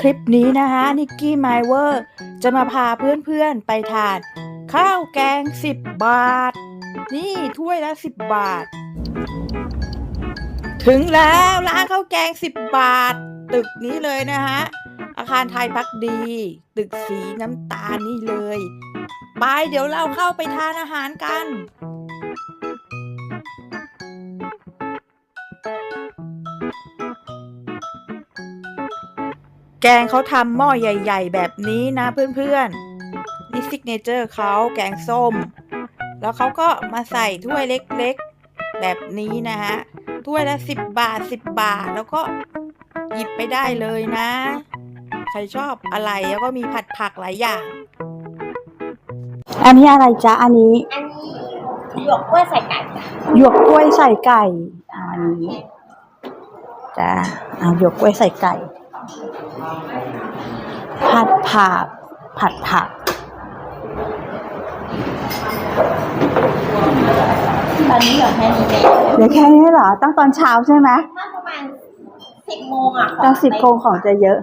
คลิปนี้นะคะนิกกี้ไมเวอร์จะมาพาเพื่อนๆไปทาน ข้าวแกง 10 บาท นี่ถ้วยละ 10 บาท ถึงแล้วร้านข้าวแกง 10 บาท ตึกนี้เลยนะฮะ อาคารไทยพักดี ตึกสีน้ำตาลนี่เลย ไปเดี๋ยวเราเข้าไปทานอาหารกัน แกงเขาทำหม้อใหญ่ ๆ แบบนี้นะเพื่อนๆนี่ซิกเนเจอร์เขาแกงส้ม แล้วเขาก็มาใส่ถ้วยเล็กๆ แบบนี้นะฮะถ้วยละสิบบาทสิบบาทแล้วก็หยิบไปได้เลยนะ ใครชอบอะไรแล้วก็มีผัดผักหลายอย่าง อันนี้อะไรจ๊ะอันนี้อันนี้หยวกกล้วยใส่ไก่จ้ะหยวกกล้วยใส่ไก่อะอันนี้จ้ะเอาหยวกกล้วยใส่ไก่ ผัดผักผัดผัก ตอนนี้เหลือแค่นี้เองเดี๋ยวแค่นี้เหรอ ตั้งตอนเช้าใช่ไหมถ้าประมาณสิบโมงอะตั้งสิบโมงของจะเยอะ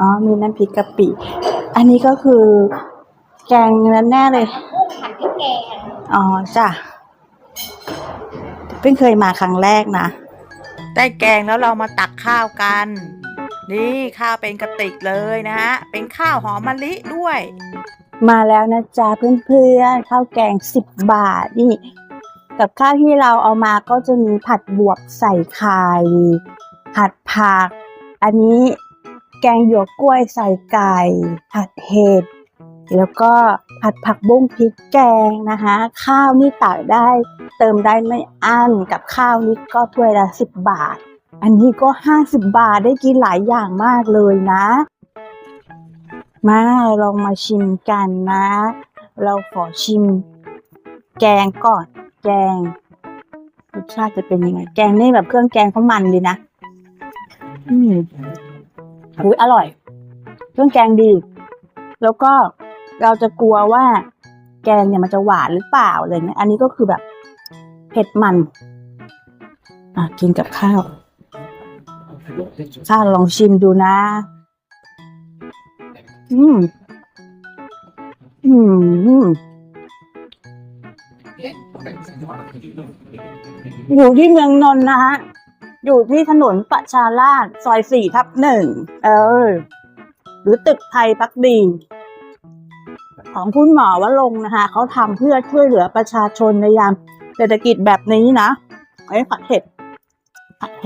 อ๋อ มีน้ำพริกกะปิ อันนี้ก็คือ แกงนั้นแน่เลยกุ้งผัดพริกแกง อ๋อ จ้ะ เพิ่งเคยมาครั้งแรกนะ ได้แกงแล้วเรามาตักข้าวกัน นี่ข้าวเป็นกระติกเลยนะฮะ เป็นข้าวหอมมะลิด้วย มาแล้วนะจ๊ะเพื่อนๆข้าวแกงสิบบาทนี่กับข้าวที่เราเอามาก็จะมีผัดบวบใส่ไข่ผัดผัก อันนี้แกงหยวกกล้วยใส่ไก่ ผัดเห็ดแล้วก็ผัดผักบุ้งพริกแกงนะคะข้าวนี่ตักได้ เติมได้ไม่อั้นกับข้าวนี่ก็ถ้วยละสิบบาท อันนี้ก็ห้าสิบบาทได้กินหลายอย่างมากเลยนะ มาลองมาชิมกันนะ เราขอชิม แกงก่อน แกงรสชาติจะเป็นยังไง แกงนี่แบบเครื่องแกงเขามันดีนะ อืมอุ้ยอร่อย เครื่องแกงดี แล้วก็เราจะกลัวว่า แกงเนี่ยมันจะหวานหรือเปล่าอะไรเงี้ย อันนี้ก็คือแบบเผ็ดมัน อะ กินกับข้าว ข้าลองชิมดูนะ อืม อืมอยู่ที่เมืองนนท์นะฮะ อยู่ที่ถนนประชาราษฎร์ซอยสี่ทับหนึ่ง เออ หรือตึกไทยพักดีของคุณหมอวรงนะคะเขาทำเพื่อช่วยเหลือประชาชนในยามเศรษฐกิจแบบนี้นะไอ้ผัดเห็ดผัดเห็ด